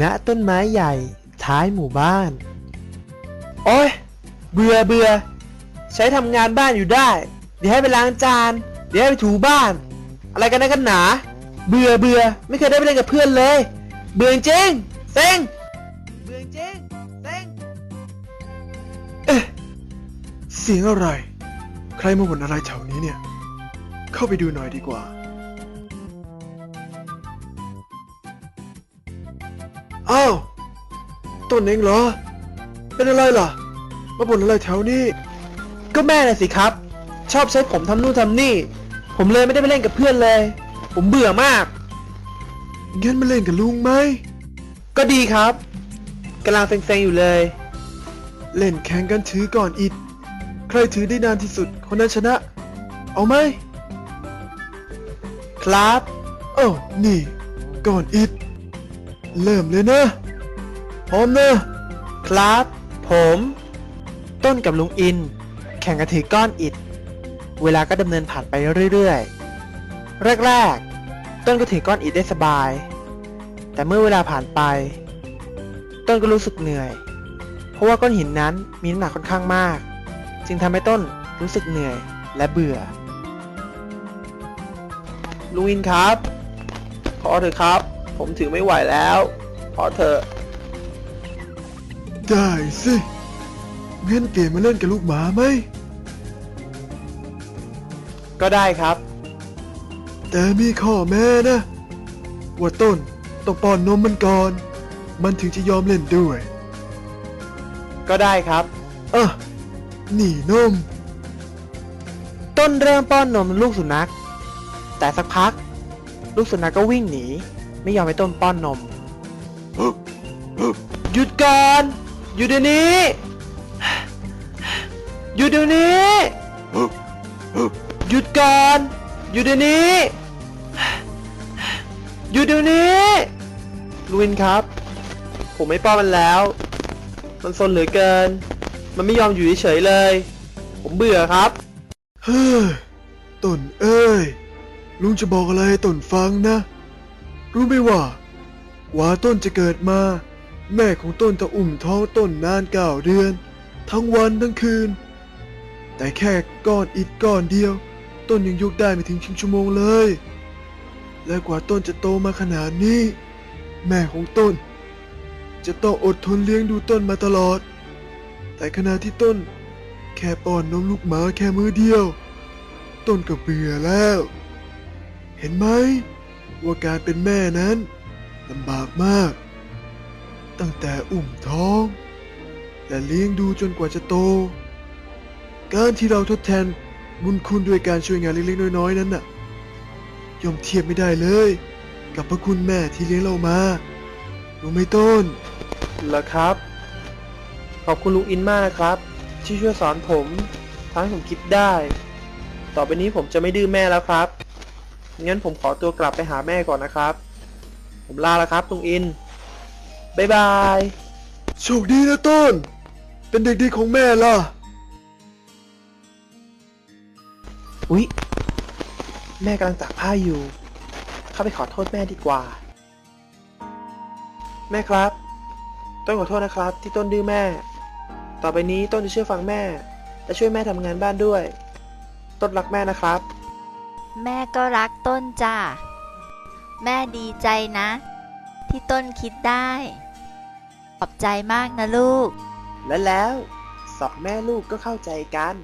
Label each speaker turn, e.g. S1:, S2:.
S1: ณต้นไม้ใหญ่ ท้ายหมู่บ้าน โอ้ยเบื่อเบื่อใช้ทำงานบ้านอยู่ได้ เดี๋ยวให้ไปล้างจาน เดี๋ยวให้ไปถูบ้าน อะไรกันนะกันหนา เบื่อเบื่อไม่เคยได้ไปเล่นกับเพื่อนเลย เบื่อจริงเซ็งเบื่อจริงเซ็ง
S2: เอ๊ะเสียงอะไร ใครมาบ่นอะไรแถวนี้เนี่ย เข้าไปดูหน่อยดีกว่า อ้าวต้นเองเหรอ เป็นอะไรล่ะ มาบ่นอะไรแถวนี้
S1: ก็แม่น่ะสิครับ ชอบใช้ผมทำนู่นทำนี่ ผมเลยไม่ได้ไปเล่นกับเพื่อนเลย ผมเบื่อมาก
S2: งั้นมาเล่นกับลุงไหม
S1: ก็ดีครับกำลังเซ็งๆอยู่เลย
S2: เล่นแข่งกันถือก่อนอิด ใครถือได้นานที่สุดคนนั้นชนะ เอาไหม
S1: ครับ
S2: เอ้านี่ ก่อนอิด เริ่มเลยนะพร้อมนะ
S1: ครับ ผม ต้นกับลุงอิน แข่งกันถือก้อนอิฐเวลาก็ดำเนินผ่านไปเรื่อยๆ แรกๆ ต้นก็ถือก้อนอิฐได้สบาย แต่เมื่อเวลาผ่านไป ต้นก็รู้สึกเหนื่อย เพราะว่าก้อนหินนั้นมีน้ำหนักค่อนข้างมาก จึงทำให้ต้นรู้สึกเหนื่อยและเบื่อ ลุงอินครับพอเถอะครับ ผมถือไม่ไหวแล้ว พอเถอะ
S2: ได้สิงั้นเกมมาเล่นกับลูกหมาไหม
S1: ก็ได้ครับ
S2: แต่มีข้อแม้นะ ว่าต้นต้องป้อนนมมันก่อน มันถึงจะยอมเล่นด้วย
S1: ก็ได้ครับ
S2: อะนี่นม
S1: ต้นเริ่มป้อนนมลูกสุนัข แต่สักพัก ลูกสุนัขก็วิ่งหนี ไม่ยอมให้ต้นป้อนนม หยุดก่อนหยุดเดี๋ยวนี้หยุดเดี๋ยวนี้หยุดก่อนหยุดเดี๋ยวนี้หยุดเดี๋ยวนี้ลุวินครับ ผมไม่ป้อนมันแล้ว มันซนเหลือเกิน มันไม่ยอมอยู่เฉยๆเลย ผมเบื่อครับ
S2: เฮ้ยต้นเอ้ยลุงจะบอกอะไรให้ต้นฟังนะ รู้ไหมว่ากว่าต้นจะเกิดมา แม่ของต้นจะอุ่มท้องต้นนานเก้าเดือน ทั้งวันทั้งคืน แต่แค่ก้อนอิฐก้อนเดียว ต้นยังยกได้ไม่ถึงครึ่งชั่วโมงเลย และกว่าต้นจะโตมาขนาดนี้ แม่ของต้น จะต้องอดทนเลี้ยงดูต้นมาตลอด แต่ขณะที่ต้น แค่ป้อนนมลูกหมาแค่มือเดียว ต้นก็เบื่อแล้ว เห็นไหม ว่าการเป็นแม่นั้นลำบากมาก ตั้งแต่อุ้มท้อง และเลี้ยงดูจนกว่าจะโต การที่เราทดแทนบุญคุณด้วยการช่วยงานเล็กๆน้อยๆนั้นน่ะย่อมเทียบไม่ได้เลย กับพระคุณแม่ที่เลี้ยงเรามารู้ไหมต้น
S1: เหรอครับ ขอบคุณลุงอินมากนะครับ ที่ช่วยสอนผมทำให้ผมคิดได้ ต่อไปนี้ผมจะไม่ดื้อแม่แล้วครับ งั้นผมขอตัวกลับไปหาแม่ก่อนนะครับ ผมลาแล้วครับลุงอินบ๊ายบาย
S2: โชคดีนะต้น เป็นเด็กดีของแม่ล่ะ
S1: อุ๊ย แม่กำลังตากผ้าอยู่ เข้าไปขอโทษแม่ดีกว่า แม่ครับ ต้นขอโทษนะครับ ที่ต้นดื้อแม่ ต่อไปนี้ต้นจะเชื่อฟังแม่ และช่วยแม่ทำงานบ้านด้วย ต้นรักแม่นะครับ
S3: แม่ก็รักต้นจ้า แม่ดีใจนะ ที่ต้นคิดได้ ขอบใจมากนะลูก
S1: และแล้วสองแม่ลูกก็เข้าใจกัน